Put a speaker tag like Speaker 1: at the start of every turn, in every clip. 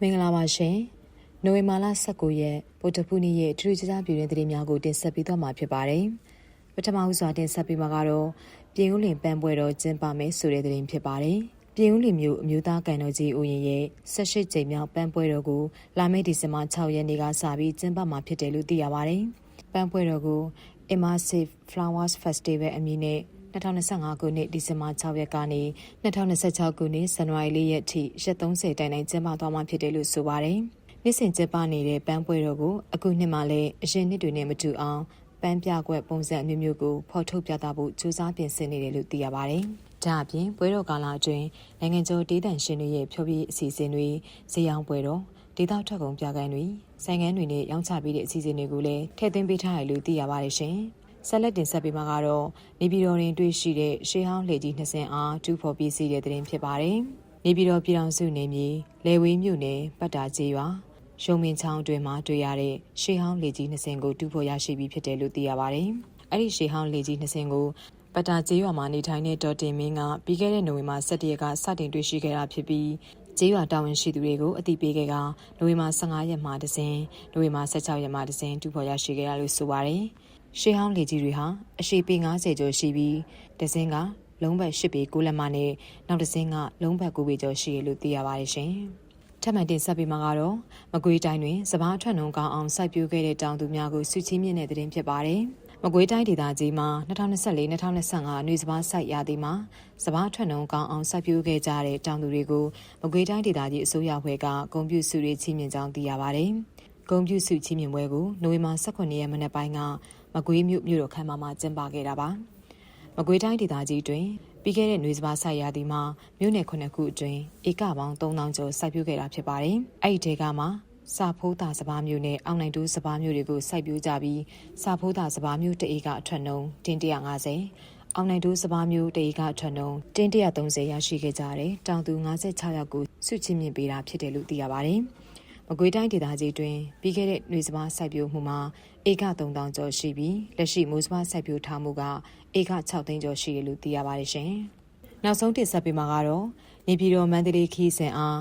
Speaker 1: မင်္ဂလာပါရှင်။နိုဝင်ဘာလ19ရက်ဗုဒ္ဓဖူးနေ့ရဲ့ထူးခြားပြည်တွင်သတင်းများကိုတင်ဆက်ပေးသွားမှာဖြစ်ပါတယ်။ပထမဦးစွာတင်ဆက်ပေးမှာကတော့ပြည်ဦးလင်ပန်းပွဲတော်ကျင်းပမယ်ဆိုတဲ့သတင်းဖြစ်ပါတယ်။ပြည်ဦးလင်မြို့အမျိုးသားကန်တော်ကြီးဦးရင်ရဲ့18ကြိမ်မြောက်ပန်းပွဲတော်ကိုလာမယ့်ဒီဇင်ဘာ6ရက်နေ့ကစပြီးကျင်းပမှာဖြစ်တယ်လို့သိရပါတယ်။ပန်းပွဲတော်ကို Immersive Flowers Festival အမည်နဲ့ 2025ခုနှစ်ဒီဇင်ဘာ6ရက်ကနေ2026ခုနှစ်ဇန်နဝါရီလရက်ထိရက်30တိုင်တိုင်ကျင်းပသွားမှာဖြစ်တယ်လို့ဆိုပါတယ်။နေ့စဉ်ကျင်းပနေတဲ့ပန်းပွဲတော်ကိုအခုနှစ်မှလည်းအရင်နှစ်တွေနဲ့မတူအောင်ပန်းပြကွက်ပုံစံအမျိုးမျိုးကိုဖော်ထုတ်ပြသဖို့ကြိုးစားပြင်ဆင်နေတယ်လို့သိရပါတယ်။ဒါအပြင်ပွဲတော်ကာလအတွင်းနိုင်ငံကျော်ဒေသရှင်တွေရဲ့ဖြောပြအစီအစဉ်တွေဇေယောင်းပွဲတော်ဒေသထွက်ကုန်ပြကိုင်းတွေဆိုင်ငန်းတွေနဲ့ရောင်းချပေးတဲ့အစီအစဉ်တွေကိုလည်းထည့်သွင်းပေးထားတယ်လို့သိရပါတယ်ရှင်။ ဆက်လက်တင်ဆက်ပေးမှာကတော့နေပြည်တော်တွင်တွေ့ရှိတဲ့ရှေးဟောင်းလှေကြီးနှစ်စင်အားတူဖို့ပြည်စီတဲ့တဲ့တင်ဖြစ်ပါတယ်။နေပြည်တော်ပြည်တော်စုနေမြေလေဝေးမြို့နယ်ပတ်တာကျေးရွာရုံမင်းချောင်းအတွင်းမှာတွေ့ရတဲ့ရှေးဟောင်းလေကြီးနှစ်စင်ကိုတူဖို့ရရှိပြီးဖြစ်တယ်လို့သိရပါတယ်။အဲ့ဒီရှေးဟောင်းလေကြီးနှစ်စင်ကိုပတာကျေးရွာမှာနေထိုင်တဲ့ဒေါ်တင်မင်းကပြီးခဲ့တဲ့နိုဝင်ဘာ17ရက်ကစတင်တွေ့ရှိခဲ့တာဖြစ်ပြီးကျေးရွာတာဝန်ရှိသူတွေကိုအသိပေးခဲ့ကနိုဝင်ဘာ15ရက်မှာတစဉ်နိုဝင်ဘာ16ရက်မှာတစဉ်တူဖို့ရရှိခဲ့ရလို့ဆိုပါတယ်။ ရှေးဟောင်းလေကြီးတွေဟာအရှိပေ90ကျော်ရှိပြီးတစင်းကလုံးဘက်10ပေ9လက်မနဲ့နောက်တစင်းကလုံးဘက်9ပေကျော်ရှိရလို့သိရပါတယ်ရှင်။ထပ်မံတင်ဆက်ပေးမှာကတော့မကွေးတိုင်းတွင်စပားထွက်နှုံကောင်းအောင်စိုက်ပျိုးခဲ့တဲ့တောင်သူများကိုစုချင်းမြင့်တဲ့သတင်းဖြစ်ပါတယ်။မကွေးတိုင်းဒေသကြီးမှာ2024-2025နှွေစပားစိုက်ရာသီမှာစပားထွက်နှုံကောင်းအောင်စိုက်ပျိုးခဲ့ကြတဲ့တောင်သူတွေကိုမကွေးတိုင်းဒေသကြီးအစိုးရဖွဲ့ကဂုဏ်ပြုစုရေးချီးမြှင့်ကြောင်းသိရပါတယ်။ဂုံပြူစုချီးမြှင့်ပွဲကိုနိုဝင်ဘာ18ရက်မနေ့ပိုင်းက မကွေးမြို့မြို့တော်ခမ်းမမှာကျင်းပခဲ့တာပါမကွေးတိုင်းဒေသကြီးတွင်ပြီးခဲ့တဲ့ຫນွေစပါးဆိုင်ရာဒီမှာမြို့နယ်ခုနှစ်ခုအတွင်းဧကပေါင်း3000ကျော်စိုက်ပျိုးခဲ့တာဖြစ်ပါတယ်အဲ့ဒီဒေကမှာစာဖိုးတာစပားမျိုးနဲ့အောင်နိုင်တူးစပားမျိုးတွေကိုစိုက်ပျိုးကြပြီးစာဖိုးတာစပားမျိုးတဧကအထွက်နှုန်းတင်း150အောင်နိုင်တူးစပားမျိုးတဧကအထွက်နှုန်းတင်း130ရရှိခဲ့ကြတယ်တောင်သူ56ယောက်ကိုစုချင်းမြင့်ပေးတာဖြစ်တယ်လို့သိရပါတယ် မကွေးတိုင်းဒေသကြီးတွင်ပြီးခဲ့တဲ့ຫນွေစပားစိုက်ပျိုးမှုမှာဧက3000ကျော်ရှိပြီးလက်ရှိမိုးစပါးစိုက်ပျိုးထားမှုကဧက6သိန်းကျော်ရှိတယ်လို့သိရပါတယ်ရှင်။နောက်ဆုံးတင်ဆက်ပေးမှာကတော့နေပြည်တော်မန္တလေးခီးစင်အား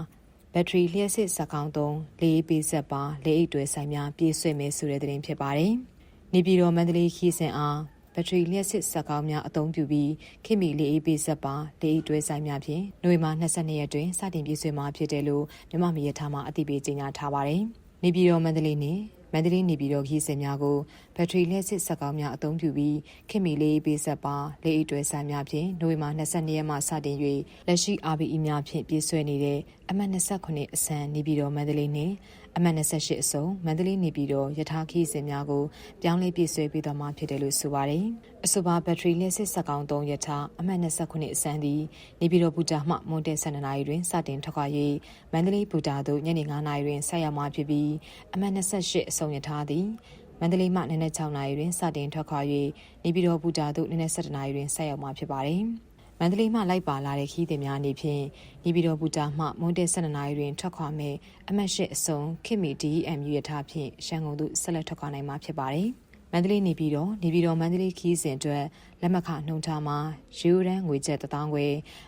Speaker 1: ဘက်ထရီလျှက်စစ်စက်ကောင်းသုံးလေးပေးဆက်ပါလေးအိတ်တွေဆိုင်များပြည့်စွည့်မယ်ဆိုတဲ့သတင်းဖြစ်ပါတယ်။နေပြည်တော်မန္တလေးခီးစင်အား ဘက်ထရီလျှက်စစ်စက်ကောင်းများအသုံးပြုပြီးခင်မီလေးအေးပေးဆက်ပါလေးအိတ်တွဲဆိုင်များဖြင့်နိုဝင်ဘာ22ရက်တွင်စတင်ပြည့်စွည့်မှာဖြစ်တယ်လို့မြမမီရထားမှအသိပေးကြေညာထားပါတယ်။နေပြည်တော်မန္တလေးနှင့် မန္တလေးနေပြည်တော်ခီးစင်များကိုဘက်ထရီလျှက်စစ်စက်ကောင်းများအသုံးပြုပြီးခင်မီလေးပေးဆက်ပါလေးအိတ်တွဲဆိုင်များဖြင့်နိုဝင်ဘာ22ရက်မှစတင်၍လက်ရှိ RBE များဖြင့်ပြည့်စွဲနေတဲ့အမှတ်29အစံနေပြည်တော်မန္တလေးနှင့်အမှတ်28အစုံမန္တလေးနေပြည်တော်ယထာခီးစင်များကိုပြောင်းလဲပြည့်စွဲပေးသွားမှာဖြစ်တယ်လို့ဆိုပါတယ်။အဆိုပါဘက်ထရီလက်စစ်စက်ကောင်း3ယထာအမှတ်29အစံသည်နေပြည်တော်ဘူတာမှမွန်တဲ့12နာရီတွင်စတင်ထွက်ခွာ၍မန္တလေးဘူတာသို့ညနေ9နာရီတွင်ဆက်ရောက်မှာဖြစ်ပြီးအမှတ်28အစုံယထာသည်မန္တလေးမှနနက်6နာရီတွင်စတင်ထွက်ခွာ၍နေပြည်တော်ဘူတာသို့နနက်7နာရီတွင်ဆက်ရောက်မှာဖြစ်ပါတယ်။မန္တလေးမှလိုက်ပါလာတဲ့ခီးသည်များအနေဖြင့်နေပြည်တော်ဘူတာမှမွန်းတဲ့12နာရီတွင်ထွက်ခွာမယ်အမှတ်၈အစုံခင်မီ DMU ရထားဖြင့်ရှန်ကုန်သို့ဆက်လက်ထွက်ခွာနိုင်မှာဖြစ်ပါတယ်။မန္တလေးနေပြည်တော်နေပြည်တော်မန္တလေးခီးစဉ်အတွက်လက်မှတ်ခနှုံထားမှာယူရန်ငွေကျပ်1000ခွဲ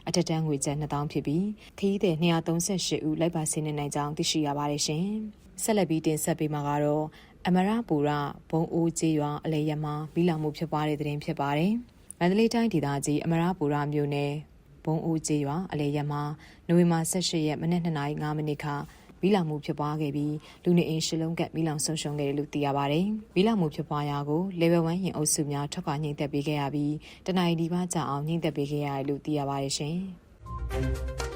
Speaker 1: အထက်တန်းငွေကျပ်2000ဖြစ်ပြီးခီးသည်238ဦးလိုက်ပါဆင်းနေနိုင်ကြောင်းသိရှိရပါတယ်ရှင်။ ဆက်လက်ပြီးတင်ဆက်ပေးမှာကတော့အမရပူရဘုံအိုးကျေးရွာအလဲရမှာမိလောင်မှုဖြစ်ပွားတဲ့တဲ့တင်ဖြစ်ပါတယ်။မန္တလေးတိုင်းဒေသကြီးအမရပူရမြို့နယ်ဘုံဦးကျေးရွာအလဲရမှာနိုဝင်ဘာ18ရက်မနက်2:05မိနစ်ခါမီးလောင်မှုဖြစ်ပွားခဲ့ပြီးလူနေအိမ်ရှစ်လုံးကမီးလောင်ဆုံးရှုံးခဲ့တယ်လို့သိရပါတယ်။မီးလောင်မှုဖြစ်ပွားရာကို level 1ရင်အုပ်စုများထွက်ခွာညှိသက်ပေးခဲ့ရပြီးတနအီဒီပါကြအောင်ညှိသက်ပေးခဲ့ရတယ်လို့သိရပါတယ်ရှင်။